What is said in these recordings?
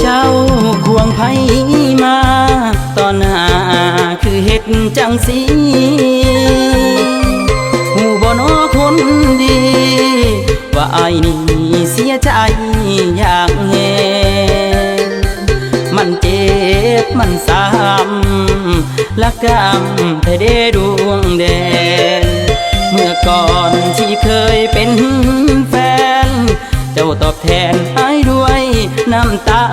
เจ้าควงไผมา ตอนหาคือเฮ็ดจังสีหูบ่นอคนดี ว่าไอายนี่ อย่างแหงมันเจ็บมันซ้ำละกำแต่เดดวงแดงเมื่อก่อนที่เคยเป็นแฟน เจ้าตอบแทนให้ด้วยน้ำตา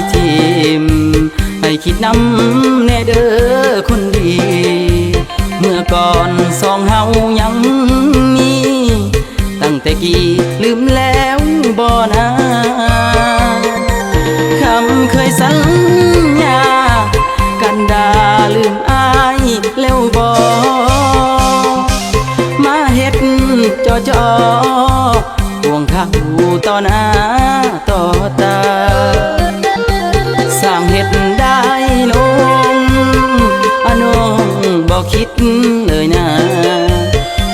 ิทิมให้คิดนำแน่เด้อคนดี เมื่อก่อนสองเฮายังมี ตั้งแต่กี่ลืมแล้วบ่นะคำเคยสัญญา กันดาลืมอายแล้วบ่มาเฮ็ดจอจอห่วงเขาต่อหน้าต่อตาางเห็ดได้ลงอน้องบอกคิดเลยนะ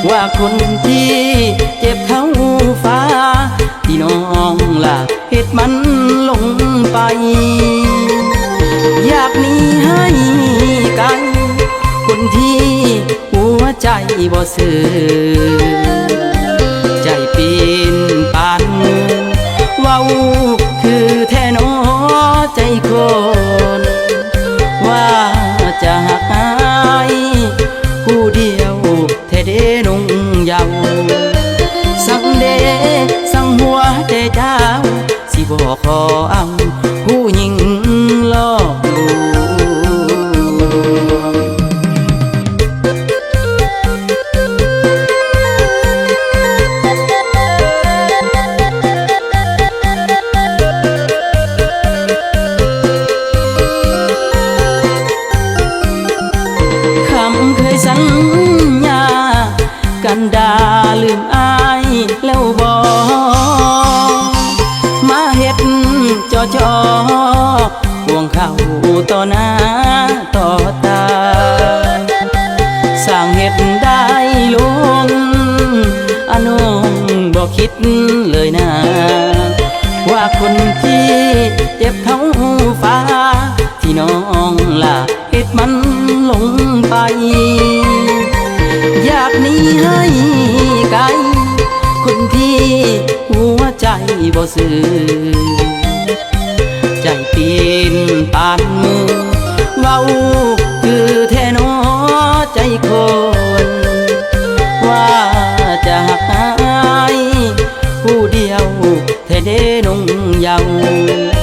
ว่าคนที่เจ็บเท่าฟ้า ที่น้องล่ะเห็ดมันลงไป อยากนีให้ไกลคนที่หัวใจบ่ซื่อ แท้เดนงเยาวสังเดสังหัวใจเจ้าสิบอกขอเอาผู้หญิงหลอกลวงคำเคยสัญญา กันดาลืมอายแล้วบอมาเฮ็ดจอจอห่วงเขาต่อหน้าต่อตา สร้างเฮ็ดได้ลงอน้องบอกคิดเลยนะ ว่าคนที่เจ็บเท่าฟ้า ที่น้องล่ะเฮ็ดมันลงไป อยากหนี ซื่อใจปีนปานมือเว้าคือแท้หนอใจคน ว่าจะหักอาย ผู้เดียวแท้เดนงเยาว